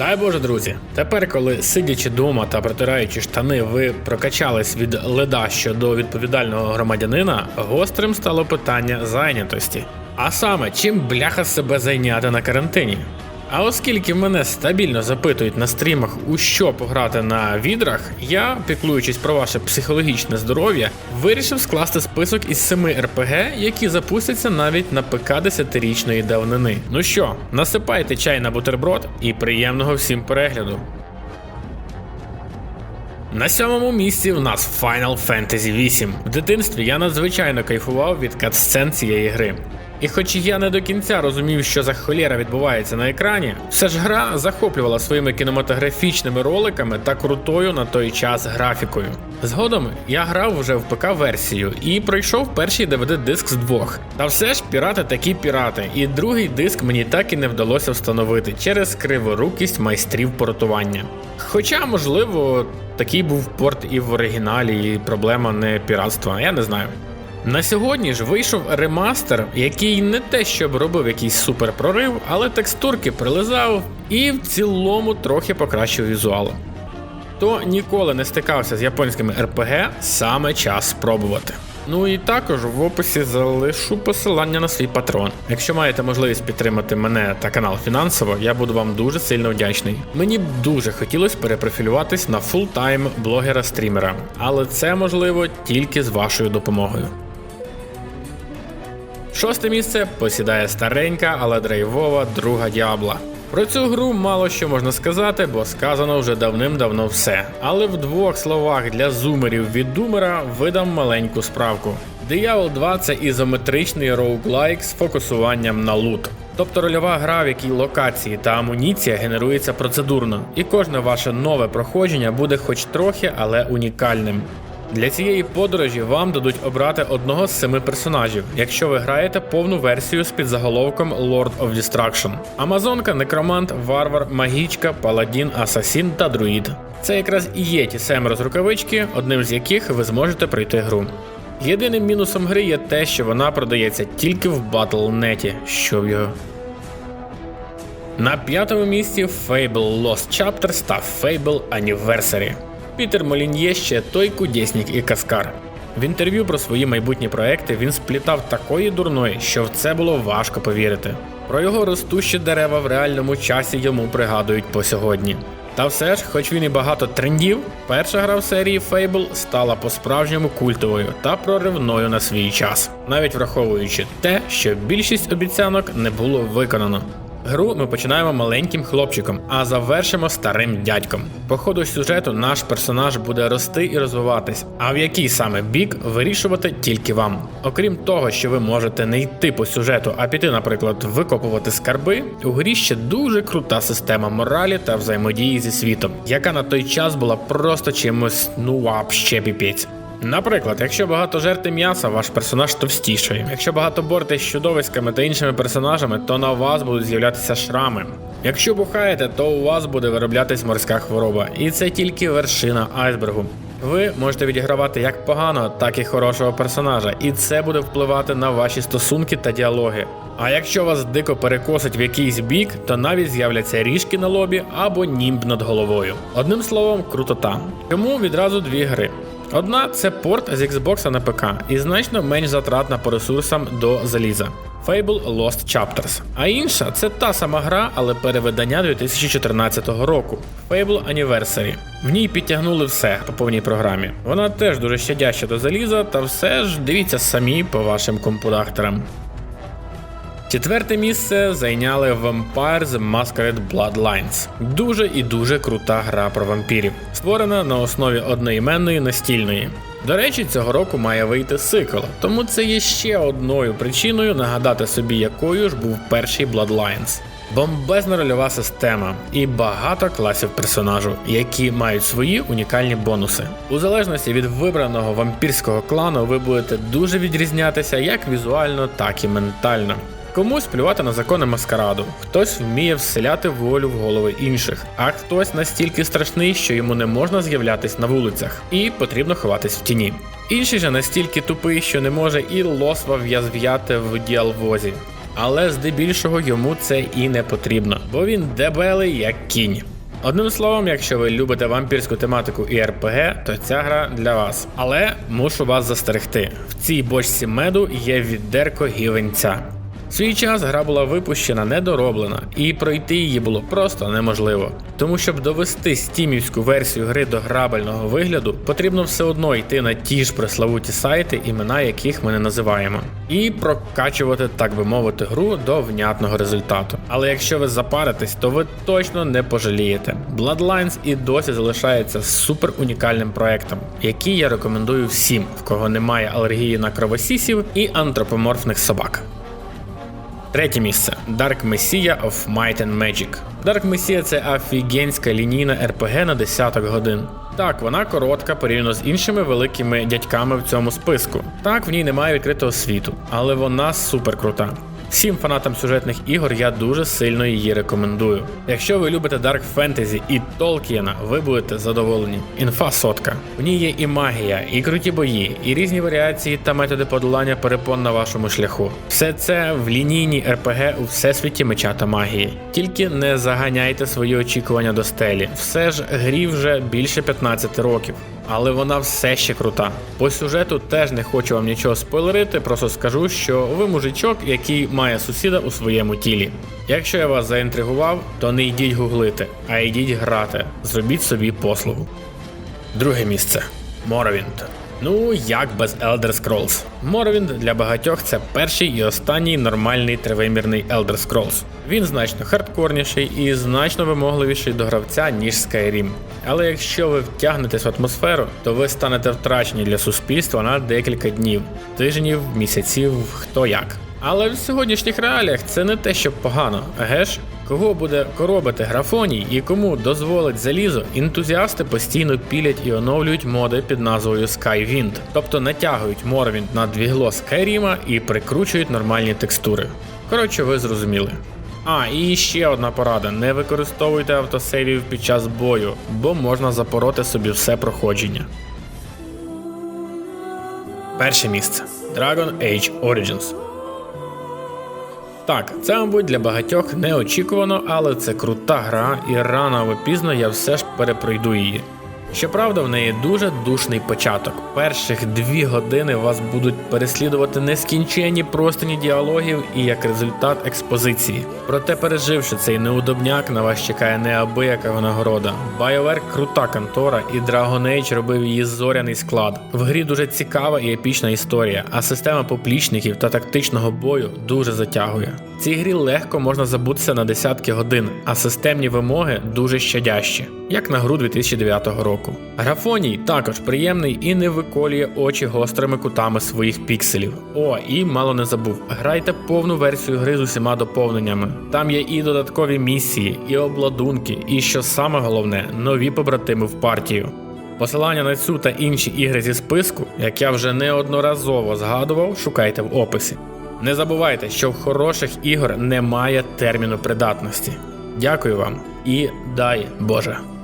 Дай Боже, друзі, тепер, коли сидячи дома та протираючи штани, ви прокачались від леда щодо відповідального громадянина, гострим стало питання зайнятості. А саме, чим бляха себе зайняти на карантині? А оскільки мене стабільно запитують на стрімах, у що пограти на відрах, я, піклуючись про ваше психологічне здоров'я, вирішив скласти список із семи РПГ, які запустяться навіть на ПК 10-річної давнини. Ну що, насипайте чай на бутерброд і приємного всім перегляду. На сьомому місці в нас Final Fantasy VIII. В дитинстві я надзвичайно кайфував від катсцен цієї гри. І хоч я не до кінця розумів, що за холєра відбувається на екрані, все ж гра захоплювала своїми кінематографічними роликами та крутою на той час графікою. Згодом я грав вже в ПК-версію і пройшов перший DVD-диск з двох. Та все ж пірати такі пірати, і другий диск мені так і не вдалося встановити через криворукість майстрів портування. Хоча, можливо, такий був порт і в оригіналі, і проблема не піратства, я не знаю. На сьогодні ж вийшов ремастер, який не те, щоб робив якийсь супер прорив, але текстурки прилизав і в цілому трохи покращив візуал. Хто ніколи не стикався з японськими РПГ, саме час спробувати. Ну і також в описі залишу посилання на свій патрон. Якщо маєте можливість підтримати мене та канал фінансово, я буду вам дуже сильно вдячний. Мені б дуже хотілося перепрофілюватись на фултайм блогера-стрімера, але це можливо тільки з вашою допомогою. Шосте місце посідає старенька, але драйвова друга діабла. Про цю гру мало що можна сказати, бо сказано вже давним-давно все. Але в двох словах для зумерів від думера видам маленьку справку. Диявол 2 це ізометричний роуглайк з фокусуванням на лут. Тобто рольова гра, в якій локації та амуніція генерується процедурно, і кожне ваше нове проходження буде хоч трохи, але унікальним. Для цієї подорожі вам дадуть обрати одного з семи персонажів, якщо ви граєте повну версію з підзаголовком Lord of Destruction. Амазонка, некромант, варвар, магічка, паладін, асасін та друїд. Це якраз і є ті семеро з рукавички, одним з яких ви зможете пройти гру. Єдиним мінусом гри є те, що вона продається тільки в Battle.net, що в його. На п'ятому місці Fable Lost Chapters та Fable Anniversary. Пітер Молін'є ще той кудєснік і каскар. В інтерв'ю про свої майбутні проекти він сплітав такої дурної, що в це було важко повірити. Про його ростущі дерева в реальному часі йому пригадують по сьогодні. Та все ж, хоч він і багато трендів, перша гра в серії Fable стала по-справжньому культовою та проривною на свій час, навіть враховуючи те, що більшість обіцянок не було виконано. Гру ми починаємо маленьким хлопчиком, а завершимо старим дядьком. По ходу сюжету наш персонаж буде рости і розвиватись, а в який саме бік вирішувати тільки вам. Окрім того, що ви можете не йти по сюжету, а піти, наприклад, викопувати скарби, у грі ще дуже крута система моралі та взаємодії зі світом, яка на той час була просто чимось ну вообще піпець. Наприклад, якщо багато жерти м'яса, ваш персонаж товстішає. Якщо багато борти з чудовиськами та іншими персонажами, то на вас будуть з'являтися шрами. Якщо бухаєте, то у вас буде вироблятись морська хвороба, і це тільки вершина айсбергу. Ви можете відігравати як поганого, так і хорошого персонажа, і це буде впливати на ваші стосунки та діалоги. А якщо вас дико перекосить в якийсь бік, то навіть з'являться ріжки на лобі або німб над головою. Одним словом, крутота. Тому відразу дві гри. Одна це порт з Xbox на ПК і значно менш затратна по ресурсам до заліза. Fable Lost Chapters. А інша це та сама гра, але переведення 2014 року Fable Anniversary. В ній підтягнули все по повній програмі. Вона теж дуже щадяща до заліза, та все ж дивіться самі по вашим компудахтерам. Четверте місце зайняли Vampire The Masquerade Bloodlines. Дуже і дуже крута гра про вампірів, створена на основі одноіменної настільної. До речі, цього року має вийти сиквел, тому це є ще одною причиною нагадати собі, якою ж був перший Bloodlines. Бомбезна рольова система і багато класів персонажу, які мають свої унікальні бонуси. У залежності від вибраного вампірського клану, ви будете дуже відрізнятися як візуально, так і ментально. Комусь плювати на закони маскараду, хтось вміє вселяти волю в голови інших, а хтось настільки страшний, що йому не можна з'являтись на вулицях, і потрібно ховатись в тіні. Інший же настільки тупий, що не може і лосва в'язв'яти в діалвозі. але здебільшого йому це і не потрібно, бо він дебелий як кінь. Одним словом, якщо ви любите вампірську тематику і РПГ, то ця гра для вас. Але мушу вас застерегти: в цій бочці меду є віддерко гівенця. Свій час гра була випущена недороблена, і пройти її було просто неможливо. Тому щоб довести стімівську версію гри до грабельного вигляду, потрібно все одно йти на ті ж преславуті сайти, імена яких ми не називаємо, і прокачувати, так би мовити, гру до внятного результату. Але якщо ви запаритесь, то ви точно не пожалієте. Bloodlines і досі залишається супер унікальним проектом, який я рекомендую всім, в кого немає алергії на кровосісів і антропоморфних собак. Третє місце Dark Messiah of Might and Magic. Dark Messiah – це офігенська лінійна РПГ на десяток годин. Так, вона коротка порівняно з іншими великими дядьками в цьому списку. Так, в ній немає відкритого світу, але вона супер крута. Всім фанатам сюжетних ігор я дуже сильно її рекомендую. Якщо ви любите Dark Fantasy і Толкіна, ви будете задоволені. Інфа сотка. В ній є і магія, і круті бої, і різні варіації та методи подолання перепон на вашому шляху. Все це в лінійній РПГ у всесвіті меча та магії. Тільки не заганяйте свої очікування до стелі. Все ж грі вже більше 15 років. Але вона все ще крута. По сюжету теж не хочу вам нічого спойлерити, просто скажу, що ви мужичок, який має сусіда у своєму тілі. Якщо я вас заінтригував, то не йдіть гуглити, а йдіть грати. Зробіть собі послугу. Друге місце Morrowind. Ну, як без Elder Scrolls. Morrowind для багатьох це перший і останній нормальний тривимірний Elder Scrolls. Він значно хардкорніший і значно вимогливіший до гравця, ніж Skyrim. Але якщо ви втягнетесь в атмосферу, то ви станете втрачені для суспільства на декілька днів, тижнів, місяців, хто як. Але в сьогоднішніх реаліях це не те, що погано, еге ж? Кого буде коробити графоній і кому дозволить залізо, ентузіасти постійно пілять і оновлюють моди під назвою Skywind, тобто натягують Morrowind на двігло Скайріма і прикручують нормальні текстури. Коротше, ви зрозуміли. А, і ще одна порада: не використовуйте автосейвів під час бою, бо можна запороти собі все проходження. Перше місце Dragon Age Origins. Так, це, мабуть, для багатьох неочікувано, але це крута гра, і рано або пізно я все ж перепройду її. Щоправда, в неї дуже душний початок. Перших дві години вас будуть переслідувати нескінченні простині діалогів і як результат експозиції. Проте, переживши цей неудобняк, на вас чекає неабияка винагорода. BioWare – крута контора, і Dragon Age робив її зоряний склад. В грі дуже цікава і епічна історія, а система поплічників та тактичного бою дуже затягує. В цій грі легко можна забутися на десятки годин, а системні вимоги дуже щадящі, як на гру 2009 року. Графоній також приємний і не виколює очі гострими кутами своїх пікселів. О, і мало не забув, грайте повну версію гри з усіма доповненнями. Там є і додаткові місії, і обладунки, і що саме головне, нові побратими в партію. Посилання на цю та інші ігри зі списку, як я вже неодноразово згадував, шукайте в описі. Не забувайте, що в хороших ігор немає терміну придатності. Дякую вам і дай Боже!